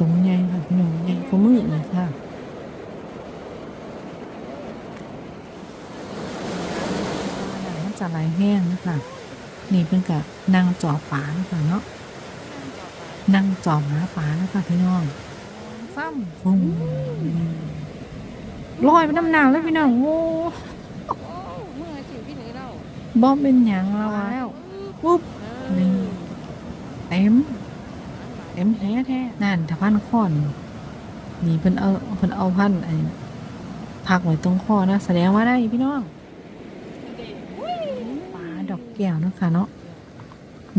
ตรงใหญ่ค่ะพี่น้องใหญ่กว่ามือเลยค่ะน้ำมันจะไหลแห้งนะคะนี่เป็นกับนางจอบปลานะคะเนาะนั่งจอบหาปลานะคะพี่น้องซ้ำฟุ้งลอยไปน้ำหนักเลยพี่น้องโอ้โอ้เมื่อสิพี่หนึ่งเราบอมเป็นหยังแล้วอะปุ๊บนี่เต็มเต็มแท้แท้นั่นถ้าพันข้อนนี่เพิ่นเอาเพิ่นเอาพันไอ้พักไว้ตรงคอนะแสดงว่าได้พี่น้องปลาดอกแก้วเนาะคะเนาะ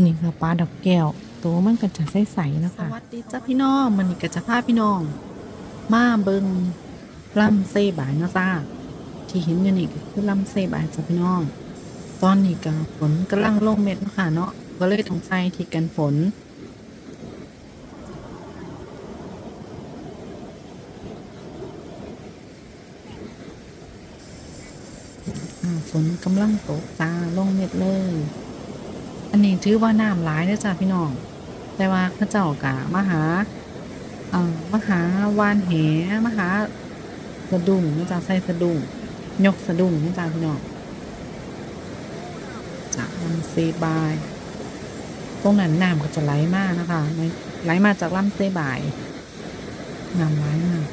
นี่คือปลาดอกแก้วตัวมันก็จะใสๆนะคะสวัสดีจ้าพี่น้องมันนี่ก็จะพาพี่น้อง มาเบิงลำเซบายเนาะจ้าที่เห็นอยู่นี่ก็คือลำเซบายจ้าพี่น้อง ตอนนี้ก็ฝนกำลังลงเม็ดเนาะค่ะเนาะก็เลยต้องใส่ที่กันฝน ฝนกำลังตกจ้าลงเม็ดเลย อันนี้ถือว่าน้ำหลายนะจ้าพี่น้อง แต่ว่าเข้าเจ้ากะมหาเอ่อมหาวานแหมหาสะดุ้งนะจ้าใส่สะดุ้งยกสะดุ้งนะจ้าพี่น้องจากลำเซบาย ตรงนั้นน้ำก็จะไหลมากนะคะไหลมาจากลำเซบายน้ำไหลมาก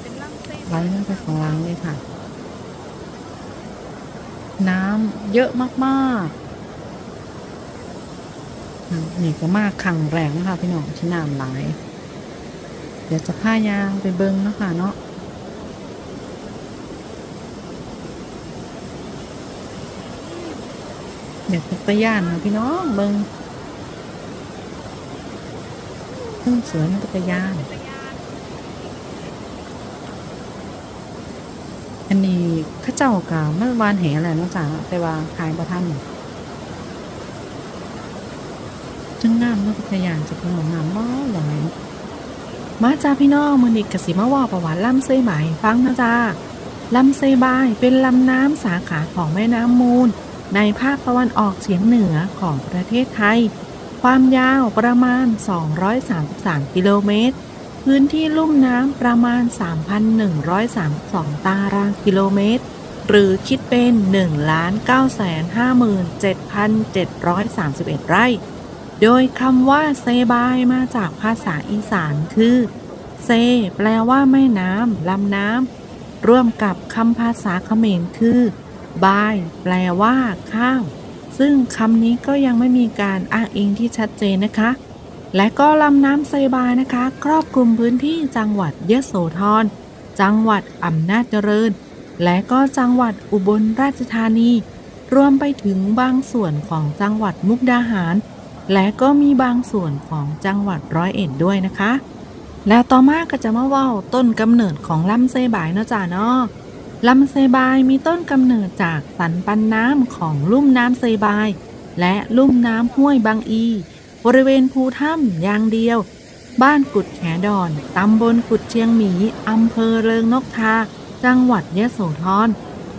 เป็นลำเส้น ไหลลงไปข้างล่างเลยค่ะ น้ำเยอะมากๆนี่ก็มากขังแรงนะคะพี่น้องที่น้ำไหลเดี๋ยวจะพายางไปเบิ้งนะคะเนาะเดี๋ยวตะยานค่ะพี่น้องเบิ้งเพิ่งสวนตะยาน อันนี้ข้าเจ้ากะมันวานแหแหละเนาะจ๊ะแต่ว่าขายบ่ทันจึงงามนาะพยานจะเป็นของงามบ่หลายมาจ้าพี่น้องมื้อนี้ก็สิมาว่าประวัติลำเซบายให้ฟังนะจ้าลำเซบายเป็นลำน้ำสาขาของแม่น้ำมูล ในภาคตะวันออกเฉียงเหนือของประเทศไทย ความยาวประมาณ 233 กิโลเมตร พื้นที่ลุ่มน้ำประมาณ 3,132 ตารางกิโลเมตร หรือคิดเป็น 1,957,731 ไร่ โดยคำว่าเซบายมาจากภาษาอีสานคือ เซ แปลว่าแม่น้ำลำน้ำ ร่วมกับคำภาษาเขมรคือ บาย แปลว่า ข้าว ซึ่งคำนี้ก็ยังไม่มีการอ้างอิงที่ชัดเจนนะคะ และก็ลำน้ำไซบายนะคะ ครอบคลุมพื้นที่จังหวัดยะโสธร จังหวัดอำนาจเจริญ และก็จังหวัดอุบลราชธานี รวมไปถึงบางส่วนของจังหวัดมุกดาหาร และก็มีบางส่วนของจังหวัดร้อยเอ็ดด้วยนะคะ แล้วต่อมาก็จะมาว่าต้นกำเนิดของลำไซบายเนาะจ้าเนาะลำไซบายมีต้นกำเนิดจากสันปันน้ำของลุ่มน้ำไซบาย และลุ่มน้ำห้วยบางอี บริเวณภูถ้ำอย่างเดียว บ้านกุดแขดอน ตำบลกุดเชียงหมี อำเภอเริงนกทา จังหวัดยะโสธร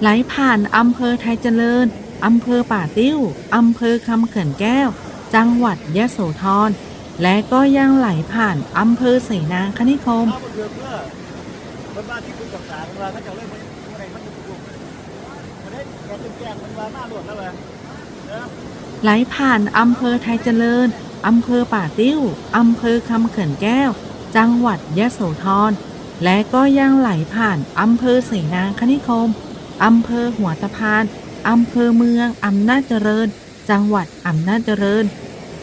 ไหลผ่านอำเภอไทยเจริญ อำเภอป่าติ้ว อำเภอคำเขื่อนแก้ว จังหวัดยะโสธร และก็ยังไหลผ่านอำเภอเสนาคณิคม ไหลผ่านอำเภอไทยเจริญ อำเภอป่าติ้ว อำเภอคำเขื่อนแก้ว จังหวัดยะโสธร และก็ยังไหลผ่านอำเภอเสนาคณิคม อำเภอหัวตะพาน อำเภอเมือง อำนาจเจริญ จังหวัดอำนาจเจริญ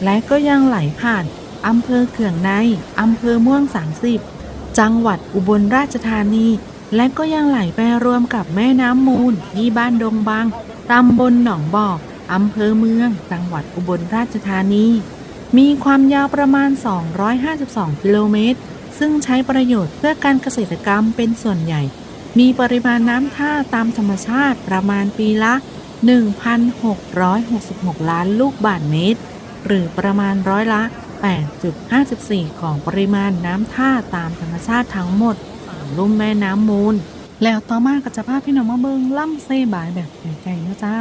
และก็ยังไหลผ่านอำเภอเขื่องใน อำเภอม่วงสามสิบ จังหวัดอุบลราชธานี และก็ยังไหลไปรวมกับแม่น้ำมูลที่บ้านดงบาง ตำบลหนองบอกอำเภอเมือง จังหวัดอุบลราชธานี มีความยาวประมาณ 252 กิโลเมตร ซึ่งใช้ประโยชน์เพื่อการเกษตรกรรมเป็นส่วนใหญ่ มีปริมาณน้ำท่าตามธรรมชาติประมาณปีละ 1,666 ล้านลูกบาศก์เมตร หรือประมาณร้อยละ 8.54 ของปริมาณน้ำท่าตามธรรมชาติทั้งหมดของลุ่มแม่น้ำมูล แล้วต่อมาก็จะพาพี่น้องมาเบิงล่ำเซบายแบบไกลๆนะจ้า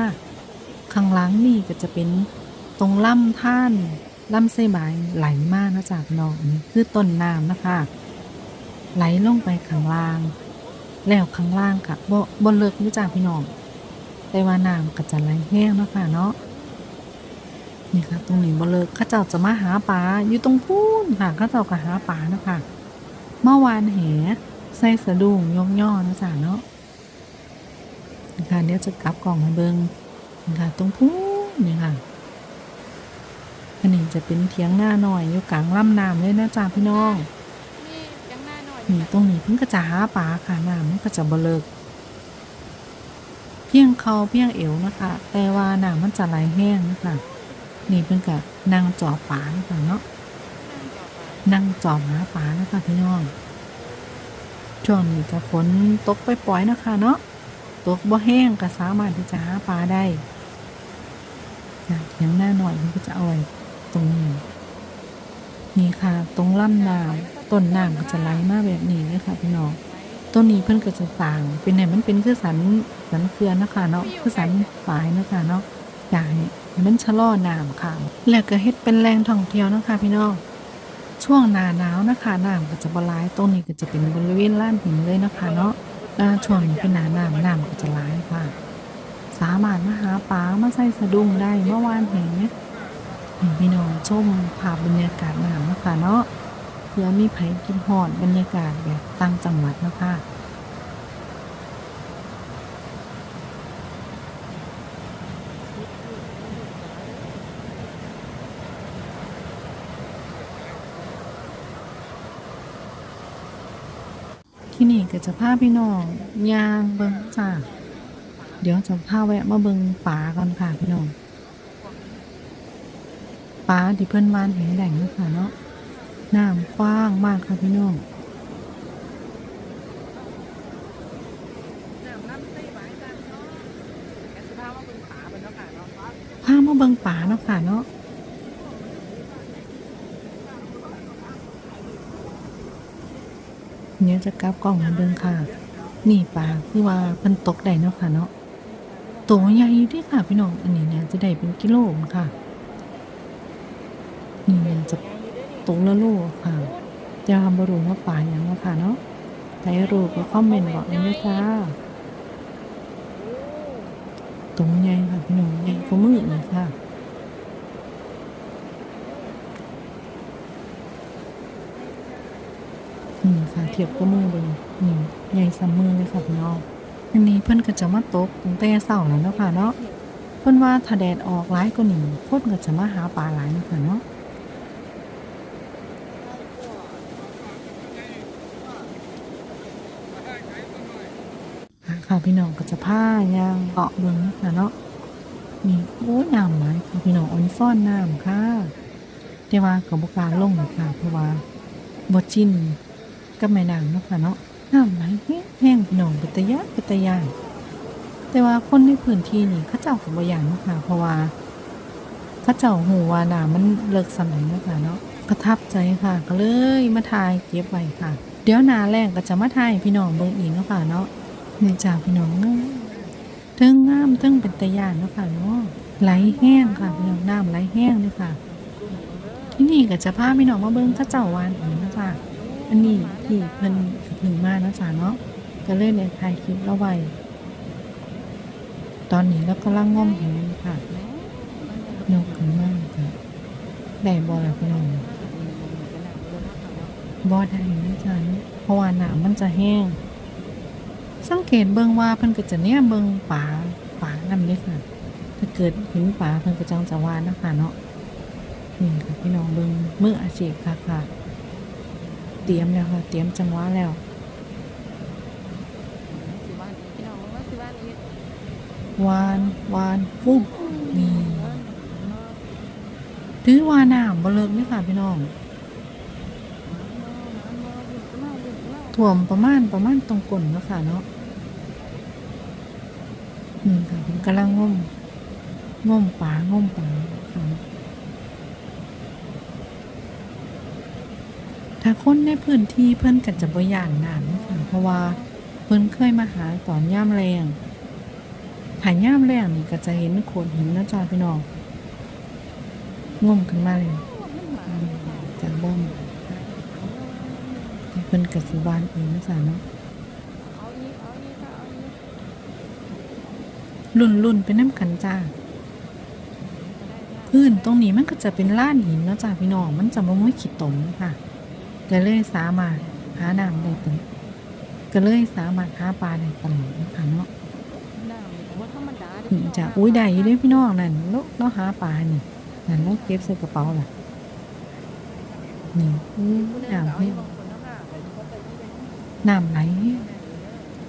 ข้างหลังนี่ก็จะเป็นตรงล่ำท่าน ลำไส้บายไหลมาเนะจากพี่น้องนี่คือต้นน้ำนะคะ ไหลลงไปข้างล่าง แล้วข้างล่างค่ะบ่บ่เลิกนี่จ้าพี่น้องแต่ว่าน้ำก็จะไหลแห้งนะคะเนาะนี่ค่ะตรงนี้บ่เลิกข้าเจ้าจะมาหาปลาอยู่ตรงพูนค่ะข้าเจ้าก็หาปลานะคะเมื่อวานแหใส่สะดุ้งยกย่อนะจ้าเนาะนี่ค่ะเดี๋ยวจะกลับกล่องมาเบิงนี่ค่ะตรงพูนนี่ค่ะ อันนี้จะเป็นเทียงหน้าหน่อยอยู่กลางลำน้ำเลยนะจ้าพี่น้องนี่ยังหน้าหน่อยนี่ตรงนี้เพิ่งก็จะหาปลาค่ะน้ำมันก็จะบเลิก เพียงเขาเพียงเอวนะคะ แต่ว่าน้ำมันจะไหลแห้งนะคะนี่เพิ่งก็นั่งจอบปลานะคะเนาะนั่งจอบหาปลานะคะพี่น้องช่วงนี้จะฝนตกไปปล่อยๆนะคะเนาะตกบ่แห้งก็สามารถที่จะหาปลาได้จ้ะเทียงหน้าหน่อยเพิ่งก็จะเอาไว้ ตรงนี้ นี่ค่ะ ตรงล่ำน้ำต้นน้ำก็จะไหลมาแบบนี้เลยค่ะพี่น้องต้นนี้เพิ่นก็จะสางเป็นไหนมันเป็นคือสันสันเขื่อนนะคะเนาะคือสันฝายนะคะเนาะอยากให้มันชะล่อน้ำค่ะ แล้วก็เฮ็ดเป็นแหล่งท่องเที่ยวนะคะพี่น้องช่วงหน้าหนาวนะคะน้ำก็จะบลายต้นนี้ก็จะเป็นบริเวณล้านหินเลยนะคะเนาะถ้าช่วงนี้เป็นหน้าน้ำน้ำก็จะหลายค่ะ สามารถมาหาปลามาใส่สะดุ้งได้เมื่อวานเห็นไหม ให้พี่น้องชมภาพบรรยากาศน้ำนะคะเนาะเพื่อมีไผกินหอดบรรยากาศแบบต่างจังหวัดนะคะที่นี่ก็จะพาพี่น้องยางเบิงจ้าเดี๋ยวจะพาแวะมาเบิงป่าก่อนค่ะพี่น้อง ปลาที่เพิ่นวานแหแหล่งเนาะค่ะเนาะน้ำกว้างมากค่ะพี่น้องน้ามาเบิงขาเป็นเนาะค่ะเนาเบิ่งป่าเนาะค่ะเนาะเนี่ยจะกลับกล้องมาเบิงค่ะ นี่ปลาคือว่าเพิ่นตกได้เนาะค่ะเนาะตัวใหญ่อยู่เด้วยค่ะพี่น้อง อันนี้เนี่ยจะได้เป็นกิโลค่ะ นี่เนี่ยจะตกละโลค่ะจะทำบรู้ว่าปลาอย่างเนาค่ะเนาะใครรู้ก็คอมเมนต์บอกหน่อยนะจ้าตรงใหญ่ค่ะพี่น้องใหญ่กว่ามือเลยค่ะนี่ค่ะเทียบกับมือเลยนี่ใหญ่ซ้ำมือเลยค่ะพี่น้องอันนี้เพิ่นก็จะมาตกตั้งแต่เช้าแล้วเนาะค่ะเนาะเพิ่นว่าถ้าแดดออกร้ายกว่านี้เพิ่นก็จะมาหาปลาหลายเนาะค่ะเนาะค่ะ พี่น้องก็จะพาย่างเกาะเบิ่งเนาะค่ะเนาะนี่โอ้ยน้ำไหลายค่ะพี่น้องออนซ่อนน้ำค่ะแต่ว่าก็บ่กล้าลงหรอกค่ะเพราะว่าบ่ชินกับแม่นางเนาะค่ะเนาะน้ำไหลแห้งพี่น้องเป็นตะยานเป็นตะยานแต่ว่าคนในพื้นที่นี่เขาเจ้าก็บ่ย่านเนาะค่ะเพราะว่าเขาเจ้าหูว่าน้ำมันเลิกสมัยเนาะค่ะเนาะประทับใจค่ะก็เลยมาถ่ายเก็บไว้ค่ะ เดี๋ยวหนาแรงก็จะมาถ่ายให้พี่น้องเบิ่งอีกเนาะค่ะเนาะ นี่จ้าพี่น้องเนาะเทิงงามเทิงเป็นตะยานนะค่ะเนาะไหลแห้งค่ะพี่น้องน้ำไหลแห้งเลยค่ะ ที่นี่ก็จะพาพี่น้องมาเบิ่งเขาเจ้าวานหินนาะคะอันนี้ที่เพิ่นหนึ่งมานะจ๊ะเนาะก็เลยในถ่ายคลิปเอาไว้ตอนนี้เรากำลังง่อมห็นค่ะยกขึ้นมาจ้ะได้บ่ล่ะพี่น้องบ่ได้นะจ๊ะเพราะว่าน้ำมันจะแห้ง สังเกตเบิ่งว่าเพิ่นก็จะเนี่ยเบิ่งปลาปลานำเด้ค่ะ ถ้าเกิดเห็นปลาเพิ่นก็จังจะว่านะคะเนาะนี่ค่ะพี่น้องเบิ่งมืออาชีพค่ะค่ะ เตรียมแล้วค่ะ เตรียมจังหวะแล้วสิว่าพี่น้องว่าสิว่านี้วานวานฟุบนี่ถือว่าน้ำบ่เลิกนี่ค่ะพี่น้องท่วมประมาณประมาณตรงก้นเนาะค่ะเนาะ นี่ค่ะผมกำลังงมงมปลางมปาค่ะถ้าคนในพื้นที่เพิ่นก็จะบ่ย่านน้ำนะค่ะเพราะว่าเพิ่นเคยมาหาตอนย่ามแรงหายย่ามแรงนี่ก็จะเห็นโขดหินนะจ๊ะพี่น้องงมขึ้นมาเลยจากบ้อมเพิ่นกับสิบานเองนะจ๊ะเนาะ เอาอีกเอาอีกค่ะเอาอี กรุ่นรุ่นๆไปน้ำกันจ้าพื้นตรงนี้มันก็จะเป็นล้านหินเนาะจ้าพี่น้องมันจะบ่มีขี้ตมค่ะก็เลยสามารถหาน้ำได้ตลอดก็เลยสามารถหาปลาได้ตลอดนะคะเนาะน้ำว่าธรรมดาเด้อืมจ้าอุ้ยได้อยู่เด้พี่น้องนั่นแล้วเราหาปลานี่นั่นเราเก็บใส่กระเป๋าล่ะนี่อุ้ยผู้ใดน้ำเอาให้อีกบางคนเนาะค่ะน้ำไหล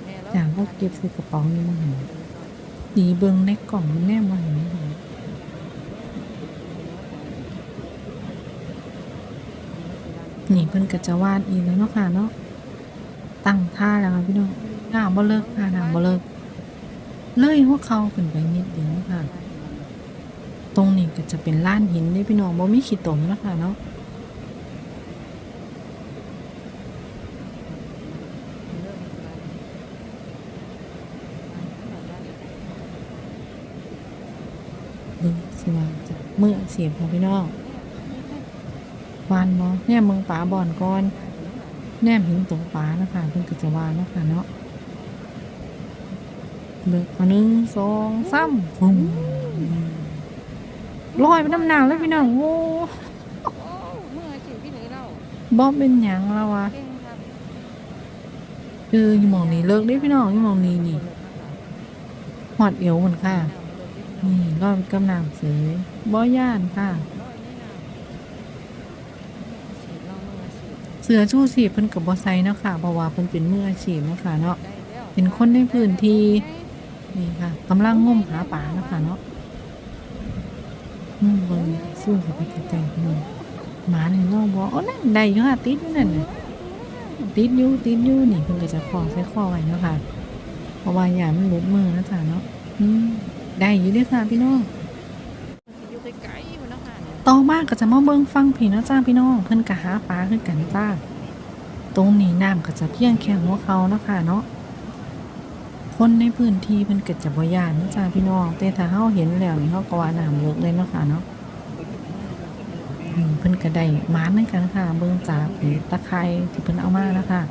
แม่แล้วจ้าเราเก็บใส่กระเป๋านี่มันเห็น ดีเบิงในกล่องมันแนมมาเห็นไหมนี่เพิ่นก็จะวาดอีกแล้วเนาะค่ะเนาะตั้งท่าแล้วค่ะพี่น้องหน้ำบ่เลิกค่ะน้ำบ่เลิกเลยหัวเขาขึ้นไปนิดเดียวค่ะ ตรงนี้ก็จะเป็นล้านหินนี่พี่น้องบ่มีขี้ตมนะคะเนาะ เบิ่งสิว่าจะ มืออาชีพค่ะพี่น้องวานบ่แนมเมืองป่าบ่อนก่อนแนมหินตรงป่านะคะเพิ่นก็จะวานเนาะค่ะเนาะเบิกมาหนึ่งสองสามฟุ้งลอยไปน้ำหนักเลยพี่น้องโอ้โอ้เมื่ออาชีพพี่หนูเราบ่เป็นหยังแล้ววะเก่งครับเอออยู่หมองนี้เลิกได้พี่น้องอยู่หมองนี้นี่หอดเอวเหมือนค่ะ นี่รอบกำลังเสยบ่ย่านค่ะ เสือชูชีพเพิ่นกับบ่ใส่เนาะค่ะเพราะว่าเพิ่นเป็นมืออาชีพเนาะค่ะเนาะเป็นคนในพื้นที่นี่ค่ะกำลังงมหาปลาเนาะค่ะเนาะอืมเบิ่งสู้กับไปไกลๆพี่น้องหมานี่น้องบอกโอ้นั่นได้อยู่ค่ะติดอยู่นั่นน่ะติดอยู่ติดอยู่นี่เพิ่นก็จะคล้องใส่คอไว้เนาะค่ะเพราะว่าอย่ามันหลุดมือนะจ๊ะเนาะอืม ได้อยู่เด้อค่ะพี่น้องอยู่ไกลๆมันเนาะค่ะเนี่ยต่อมาก็จะมาเบิ่งฟังพี่เนาะจ้าพี่น้องเพิ่นก็หาปลาคือกันจ้า ตรงนี้น้ำก็จะเพียงแค่หัวเขาเนาะค่ะเนาะคนในพื้นที่เพิ่นก็จะบ่ย่านเนาะจ้าพี่น้องแต่ถ้าเฮาเห็นแล้วนี่เฮาก็ว่าน้ำเลิกเลยเนาะค่ะเนาะอืมเพิ่นก็ได้หมาเหมือนกันค่ะ เบิ่งจากไอ้ตะไคร้ที่เพิ่นเอามานะคะ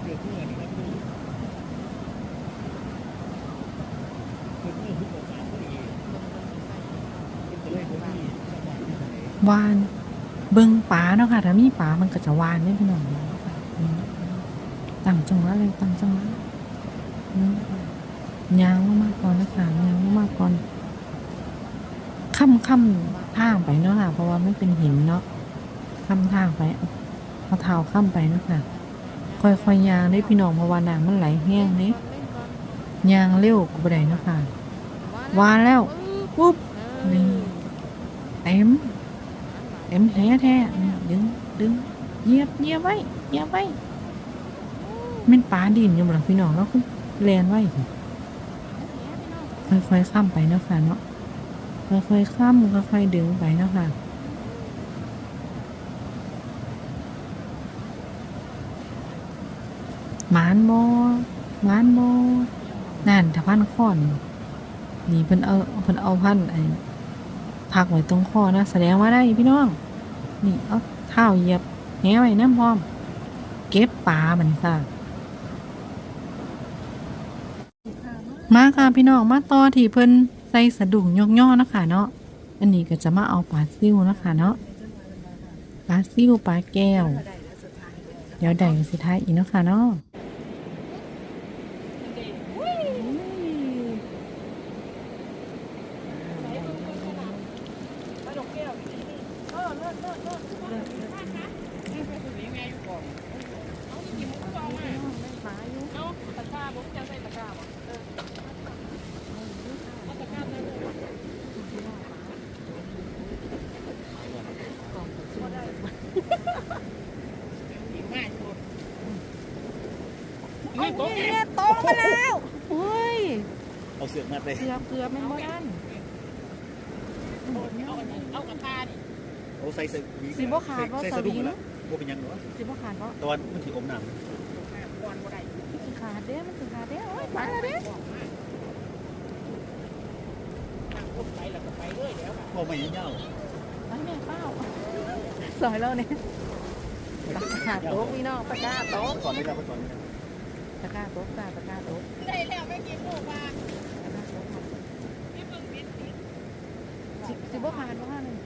วาน เบิ่งปลาเนาะค่ะ ถ้ามีปลามันก็จะวานเด้พี่น้องตั้งจังหวะเลยตั้งจังหวะเนาะยางมากก่อนนะคะยางมากก่อนค่ำค่ำทางไปเนาะค่ะ เพราะว่ามันเป็นหินเนาะค่ำทางไปเอาเอาเท้าค่ำไปเนาะค่ะค่อยๆยางได้พี่น้องเพราะว่าน้ำมันไหลแห้งนี่ยางเร็วกว่าใดเนาะค่ะวานแล้วปุ๊บนี่เต็ม เต็มแท้แท้ดึงดึงเยียบเยียบไว้เยียบไว้แมันปลาดินอยู่บ่ล่ะพี่น้องแล้วคือแลนไว้ค่อยๆข้ามไปนะค่ะเนาะค่อยๆข้ามค่อยๆดึงไปนะค่ะหมานบอหมานบอนั่นถ้าพันข้อนนี่เพิ่นเอาเพิ่นเอาพันไอ้ พักไว้ตรงคอนะแสดงว่าได้พี่น้อง นี่เอาเท้าเหยียบแหไว้น้ำพร้อม เก็บปลามันค่ะ มาค่ะพี่น้องมาต่อที่เพิ่นใส่สะดุ้งยกย่อนะคะเนาะอันนี้ก็จะมาเอาปลาซิ่วนะคะเนาะปลาซิ่วปลาแก้ว เดี๋ยวได้สุดท้ายอีกนะค่ะเนาะกร้าผมจะใส่ตะกร้าบ่เออเอาตะกร้าได้เลยไม่ตก เนี่ยตกมาแล้วเฮ้ย เอาเสือกมาเลยเกือบเกือบไม่หมดอันเอาใส่เสือกสิบ่ขาดบ่ใส่สสะดุ้งวิงแล้วบ่เป็นหยังเนาะสิบ่ขาดบ่ตอนมันสิอมน้ำสิขาดเด้มันสิขาดเด้โอ้ยไปแล้วเด้พอไม่เหี่ยวไปแม่เป้าซอยแล้วเนี่ยตะกร้าโต๊ะพี่น้องตะกร้าโต๊ะก่อนนี้เราก็ก่อนนี้ ตะกร้าโต๊ะจ้าตะกร้าโต๊ะได้แล้วไม่กินหมูปลาตะกร้าโต๊ะค่ะไม่เบิ่งเม็ดสิสิสิบ่ผ่านบ่ผ่านเลย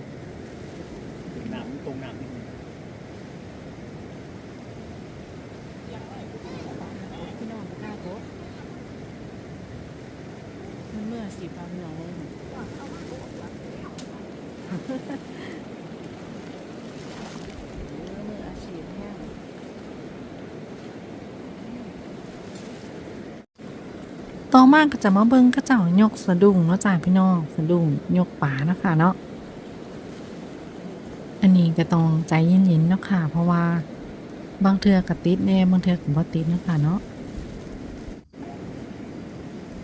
น้ำตรงน้ำนิดนึงพี่น้องตะกร้าโต๊ะมันเมื่อสิบปาพี่น้องเลยมืออาชีพแห้ง ต่อมาก็จะมาเบิ่งกระเจ้ายกสะดุ้งเนาะจ้าพี่น้องสะดุ้งยกป่านะคะเนาะอันนี้ก็ต้องใจเย็นๆเนาะค่ะ เพราะว่าบางเทือกระติดแน่บางเทือกบ่ติดเนาะค่ะเนาะ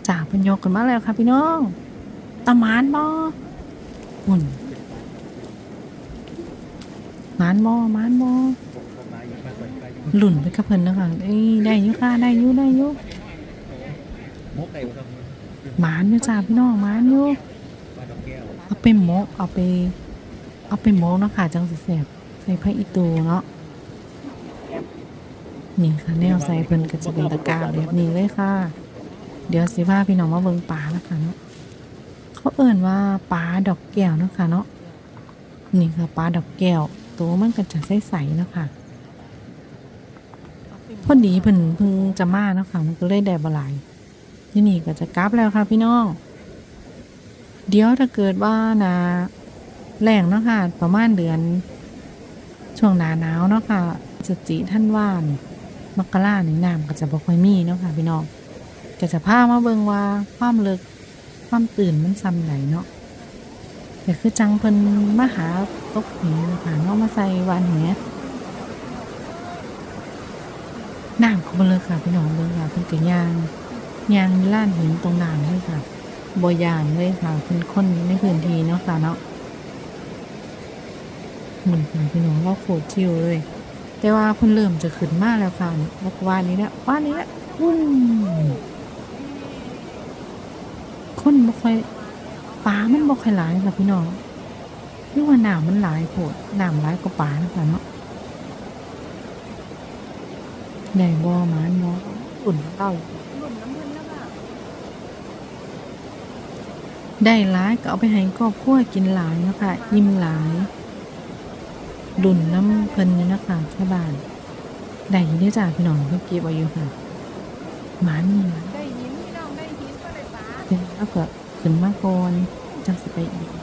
จ้าพิ่นยกกันมาแล้วค่ะพี่น้องตะมานบ่หุ่นมานบ่มานบ่หลุ่นไปกับเพิ่นนะคะเอ้ยได้อยู่ค่ะได้อยู่ได้อยู่ หมานอยู่ยจ้าพี่น้องหมานอยู่ปลาดอกแก้วเอาไปหมกเอาไป เอาไปหมกเนาะค่ะจังสิแซ่บใส่ผ้าอีตูเนาะนี่ค่ะแนวใส่เพิ่นก็จะเป็นตะกร้าแบบนี้เลยค่ะ เดี๋ยวสิพาพี่น้องมาเบิ่งปลานะคะเนาะเขาเอ่นว่าปลาดอกแก้วเนาะค่ะเนาะนี่ค่ะปลาดอกแก้ว ตัวมันก็จะใสๆเนาะค่ะพอดีเพิ่นเพิ่งจะมาเนาะค่ะมันก็เลยได้บหลาย ที่นี่ก็จะกลับแล้วค่ะพี่น้อง เดี๋ยวถ้าเกิดว่านาแรงเนาะค่ะ ประมาณเดือน ช่วงหนาหนาวเนาะค่ะพฤศจิท่านว่านมักราในน้ำก็จะบ่ค่อยมีเนาะค่ะพี่น้องก็จะพามาเบิ่งว่าความลึกความตื่นมันซ้ำไหนเนาะแต่คือจังเพิ่นมาหาตกเหวค่ะเนาะมาใส่วานแหน้ำก็บ่เลิกค่ะพี่น้องเบิ่งค่ะเพิ่นก็ย่าง ยางล้านหินตรงน้ำเลยค่ะบยานเลยค่ะเป็นคนในพื้นที่เนาะค่ะเนาะเหมือนกันพี่น้องเราโคตรชิวเลย แต่ว่าเพิ่นเริ่มจะขึ้นมากแล้วค่ะวักวานนี้แหล้ววานนี้แหล้วอุ้มคนบ่ค่อยปลามันบ่ค่อยหลายค่ะพี่น้องนี่ว่าน้ำมันหลายโพดน้ำหลายกว่าปลานะคะเนาะได้บ่หมานบ่อุ่นเล่า หลุมน้ำมันแล้วค่ะ ได้หลายก็เอาไปให้ครอบครัวกินหลายเนาะคะยิ้มหลายดุนน้ำเพิ่นนี่นะคะชาวบ้านได้อยินได้อจ้าพี่น้องเพิ่นเก็บเอาอยู่ค่ะหมานี่ล่ะได้หินพี่น้องได้หินก็ได้ปลาเป็นแล้วก็ขึ้นมาก่อนจังสิไปอีก